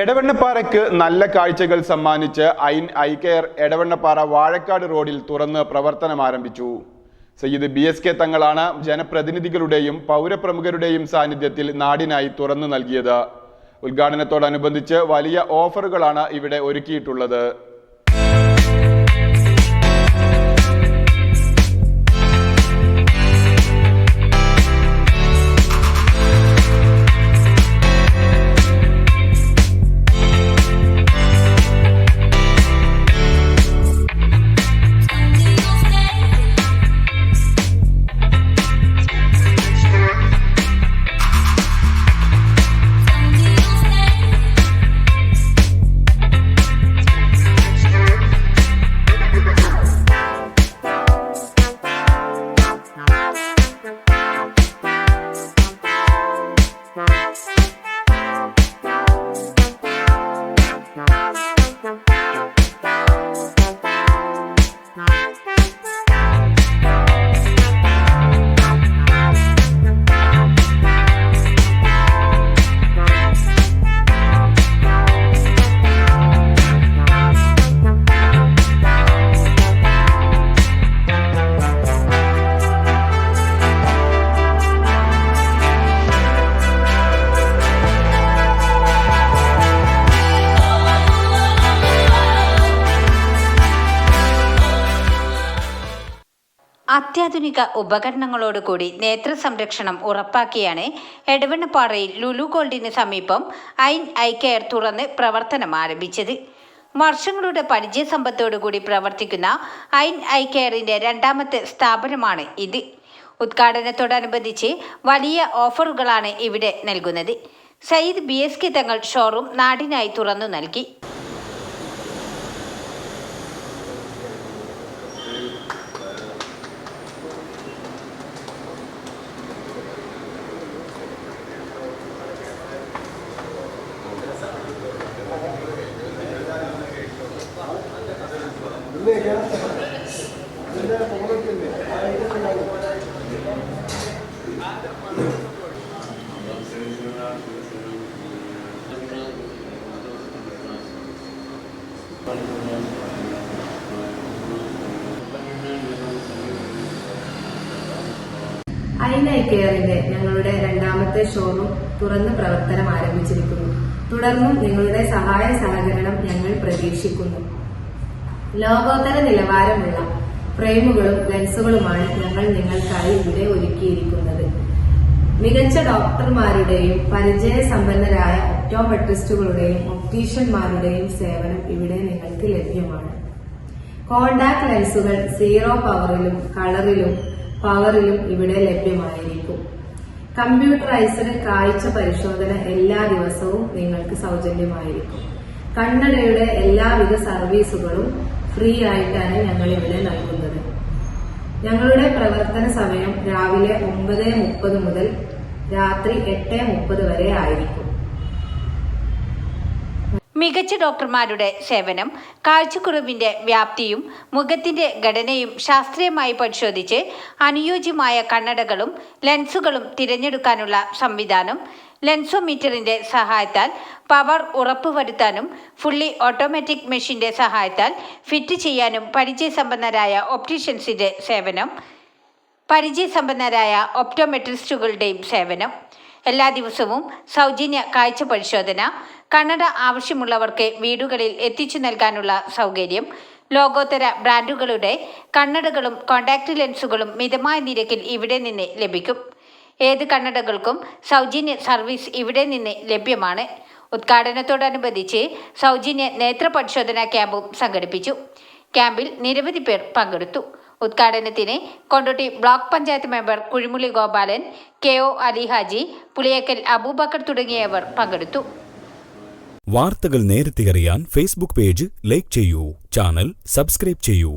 എടവണ്ണപ്പാറയ്ക്ക് നല്ല കാഴ്ചകൾ സമ്മാനിച്ച് ഐൻ ഐ കെയർ എടവണ്ണപ്പാറ വാഴക്കാട് റോഡിൽ തുറന്ന് പ്രവർത്തനം ആരംഭിച്ചു. സയ്യിദ് ബി എസ് കെ തങ്ങളാണ് ജനപ്രതിനിധികളുടെയും പൗരപ്രമുഖരുടെയും സാന്നിധ്യത്തിൽ നാടിനായി തുറന്നു നൽകിയത്. ഉദ്ഘാടനത്തോടനുബന്ധിച്ച് വലിയ ഓഫറുകളാണ് ഇവിടെ ഒരുക്കിയിട്ടുള്ളത്. അത്യാധുനിക ഉപകരണങ്ങളോടുകൂടി നേത്ര സംരക്ഷണം ഉറപ്പാക്കിയാണ് എടവണ്ണപ്പാറയിൽ ലുലു ഗോൾഡിന് സമീപം ഐൻ ഐ കെയർ തുറന്ന് പ്രവർത്തനം ആരംഭിച്ചത്. വർഷങ്ങളുടെ പരിചയസമ്പത്തോടുകൂടി പ്രവർത്തിക്കുന്ന ഐൻ ഐ കെയറിന്റെ രണ്ടാമത്തെ സ്ഥാപനമാണ് ഇത്. ഉദ്ഘാടനത്തോടനുബന്ധിച്ച് വലിയ ഓഫറുകളാണ് ഇവിടെ നൽകുന്നത്. Sayyid B S K Thangal showroom നാടിനായി തുറന്നു നൽകി. ഐനൈ കെയറിന്റെ ഞങ്ങളുടെ രണ്ടാമത്തെ ഷോറൂം തുറന്ന് പ്രവർത്തനം ആരംഭിച്ചിരിക്കുന്നു. തുടർന്നും നിങ്ങളുടെ സഹായ സഹകരണം ഞങ്ങൾ പ്രതീക്ഷിക്കുന്നു. ലോകോത്തര നിലവാരമുള്ള ഫ്രെയിമുകളും ലെൻസുകളുമാണ് ഞങ്ങൾ നിങ്ങൾക്കായി ഇവിടെ ഒരുക്കിയിരിക്കുന്നത്. മികച്ച ഡോക്ടർമാരുടെയും പരിചയസമ്പന്നരായ ഒപ്റ്റോമെട്രിസ്റ്റുകളുടെയും ഒപ്റ്റീഷ്യന്മാരുടെയും സേവനം ഇവിടെ നിങ്ങൾക്ക് ലഭ്യമാണ്. കോണ്ടാക്ട് ലെൻസുകൾ സീറോ പവറിലും കളറിലും പവറിലും ഇവിടെ ലഭ്യമായിരിക്കും. കമ്പ്യൂട്ടറൈസ്ഡ് കാഴ്ച പരിശോധന എല്ലാ ദിവസവും നിങ്ങൾക്ക് സൗജന്യമായിരിക്കും. കണ്ണടയുടെ എല്ലാവിധ സർവീസുകളും ഫ്രീ ആയിട്ടാണ് ഞങ്ങൾ ഇവിടെ നൽകുന്നത്. ഞങ്ങളുടെ പ്രവർത്തന സമയം രാവിലെ ഒമ്പത് മുപ്പത് മുതൽ രാത്രി എട്ട് മുപ്പത് വരെ ആയിരിക്കും. മികച്ച ഡോക്ടർമാരുടെ സേവനം കാഴ്ചക്കുറവിന്റെ വ്യാപ്തിയും മുഖത്തിന്റെ ഘടനയും ശാസ്ത്രീയമായി പരിശോധിച്ച് അനുയോജ്യമായ കണ്ണടകളും ലെൻസുകളും തിരഞ്ഞെടുക്കാനുള്ള സംവിധാനം ലെൻസോമീറ്ററിന്റെ സഹായത്താൽ പവർ ഉറപ്പുവരുത്താനും ഫുള്ളി ഓട്ടോമാറ്റിക് മെഷീന്റെ സഹായത്താൽ ഫിറ്റ് ചെയ്യാനും പരിചയസമ്പന്നരായ ഒപ്റ്റീഷ്യൻസിന്റെ സേവനം പരിചയസമ്പന്നരായ ഒപ്റ്റോമെട്രിസ്റ്റുകളുടെയും സേവനം എല്ലാ ദിവസവും സൗജന്യ കാഴ്ച പരിശോധന കണ്ണട ആവശ്യമുള്ളവർക്ക് വീടുകളിൽ എത്തിച്ചു നൽകാനുള്ള സൗകര്യം ലോകോത്തര ബ്രാൻഡുകളുടെ കണ്ണടകളും കോണ്ടാക്ട് ലെൻസുകളും മിതമായ നിരക്കിൽ ഇവിടെ നിന്ന് ലഭിക്കും. ഏത് കണ്ണടകൾക്കും സൗജന്യ സർവീസ് ഇവിടെ നിന്ന് ലഭ്യമാണ്. ഉദ്ഘാടനത്തോടനുബന്ധിച്ച് സൗജന്യ നേത്ര പരിശോധനാ ക്യാമ്പും സംഘടിപ്പിച്ചു. ക്യാമ്പിൽ നിരവധി പേർ പങ്കെടുത്തു. ഉദ്ഘാടനത്തിന് Kondotty block panchayat member Kuzhimulli Gopalan K O Alihaji Puliyakkal Aboobacker തുടങ്ങിയവർ പങ്കെടുത്തു. വാർത്തകൾ നേരത്തെ അറിയാൻ ഫേസ്ബുക്ക് പേജ് ലൈക്ക് ചെയ്യൂ ചാനൽ സബ്സ്ക്രൈബ് ചെയ്യൂ.